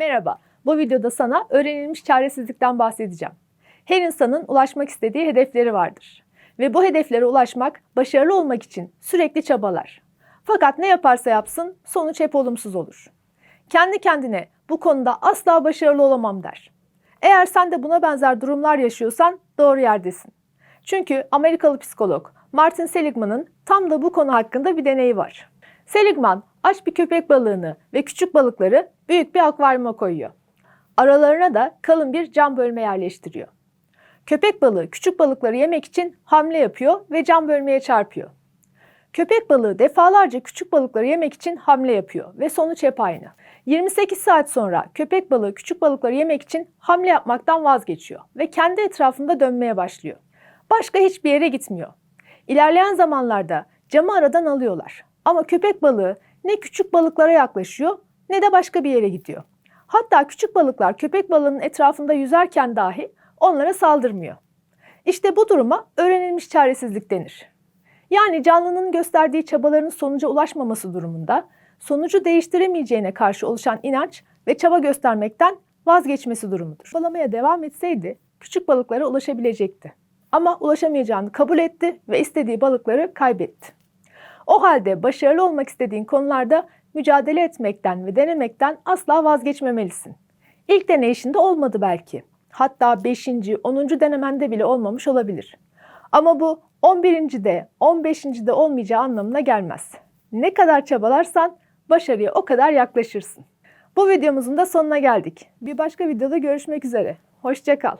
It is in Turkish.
Merhaba, bu videoda sana öğrenilmiş çaresizlikten bahsedeceğim. Her insanın ulaşmak istediği hedefleri vardır. Ve bu hedeflere ulaşmak, başarılı olmak için sürekli çabalar. Fakat ne yaparsa yapsın sonuç hep olumsuz olur. Kendi kendine bu konuda asla başarılı olamam der. Eğer sen de buna benzer durumlar yaşıyorsan doğru yerdesin. Çünkü Amerikalı psikolog Martin Seligman'ın tam da bu konu hakkında bir deneyi var. Seligman aç bir köpek balığını ve küçük balıkları büyük bir akvaryuma koyuyor. Aralarına da kalın bir cam bölme yerleştiriyor. Köpek balığı küçük balıkları yemek için hamle yapıyor ve cam bölmeye çarpıyor. Köpek balığı defalarca küçük balıkları yemek için hamle yapıyor ve sonuç hep aynı. 28 saat sonra köpek balığı küçük balıkları yemek için hamle yapmaktan vazgeçiyor ve kendi etrafında dönmeye başlıyor. Başka hiçbir yere gitmiyor. İlerleyen zamanlarda camı aradan alıyorlar. Ama köpek balığı ne küçük balıklara yaklaşıyor ne de başka bir yere gidiyor. Hatta küçük balıklar köpek balığının etrafında yüzerken dahi onlara saldırmıyor. İşte bu duruma öğrenilmiş çaresizlik denir. Yani canlının gösterdiği çabaların sonuca ulaşmaması durumunda sonucu değiştiremeyeceğine karşı oluşan inanç ve çaba göstermekten vazgeçmesi durumudur. Çabalamaya devam etseydi küçük balıklara ulaşabilecekti. Ama ulaşamayacağını kabul etti ve istediği balıkları kaybetti. O halde başarılı olmak istediğin konularda mücadele etmekten ve denemekten asla vazgeçmemelisin. İlk deneyişinde olmadı belki. Hatta 5. 10. denemende bile olmamış olabilir. Ama bu 11. de 15. de olmayacağı anlamına gelmez. Ne kadar çabalarsan başarıya o kadar yaklaşırsın. Bu videomuzun da sonuna geldik. Bir başka videoda görüşmek üzere. Hoşçakal.